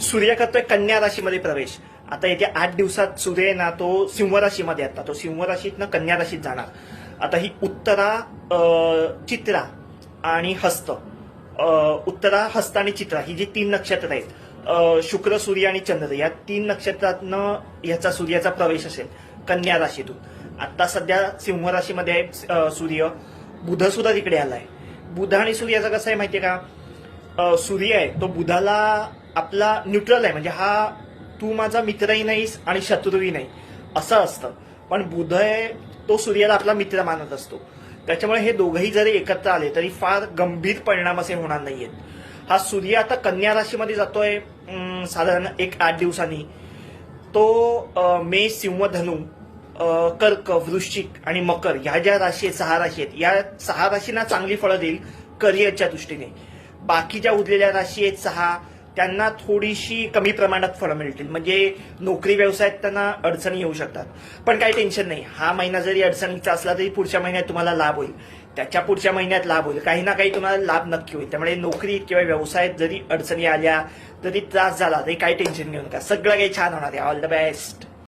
सूर्य करतोय कन्या राशीमध्ये प्रवेश. आता येत्या आठ दिवसात सूर्य आहे ना तो सिंह राशीमध्ये आता तो सिंह राशीतनं कन्या राशीत जाणार. आता ही उत्तरा चित्रा आणि हस्त. उत्तरा हस्त आणि चित्रा ही जी तीन नक्षत्र आहेत शुक्र सूर्य आणि चंद्र या तीन नक्षत्रातनं ह्याचा सूर्याचा प्रवेश असेल कन्या राशीतून. आता सध्या सिंह राशीमध्ये आहे सूर्य. बुध सुद्धा तिकडे आलाय. बुध आणि सूर्याचं कसं आहे माहितीये का? अ, सूर्य आहे तो बुधाला आपला न्यूट्रल आहे. म्हणजे हा तू माझा मित्रही नाहीस आणि शत्रूही नाही. असं असतं. पण बुध आहे तो सूर्याला आपला मित्र मानत असतो. त्याच्यामुळे हे दोघंही जरी एकत्र आले तरी फार गंभीर परिणाम असे होणार नाहीयेत. हा सूर्य आता कन्या राशीमध्ये जातोय साधारण एक आठ दिवसांनी. तो मे मेष सिंह धनु कर्क वृश्चिक आणि मकर ह्या ज्या राशी आहेत सहा राशी आहेत या सहा राशींना चांगली फळं देईल करिअरच्या दृष्टीने. बाकीच्या उरलेल्या राशी आहेत सहा त्यांना थोडीशी कमी प्रमाणात फळं मिळतील. म्हणजे नोकरी व्यवसायात त्यांना अडचणी येऊ शकतात. पण काही टेन्शन नाही. हा महिना जरी अडचणीचा असला तरी पुढच्या महिन्यात तुम्हाला लाभ होईल. त्याच्या पुढच्या महिन्यात लाभ होईल. काही ना काही तुम्हाला लाभ नक्की होईल. त्यामुळे नोकरी किंवा व्यवसायात जरी अडचणी आल्या तरी त्रास झाला तरी काही टेन्शन घेऊ नका. सगळं काही छान होणार आहे. All the best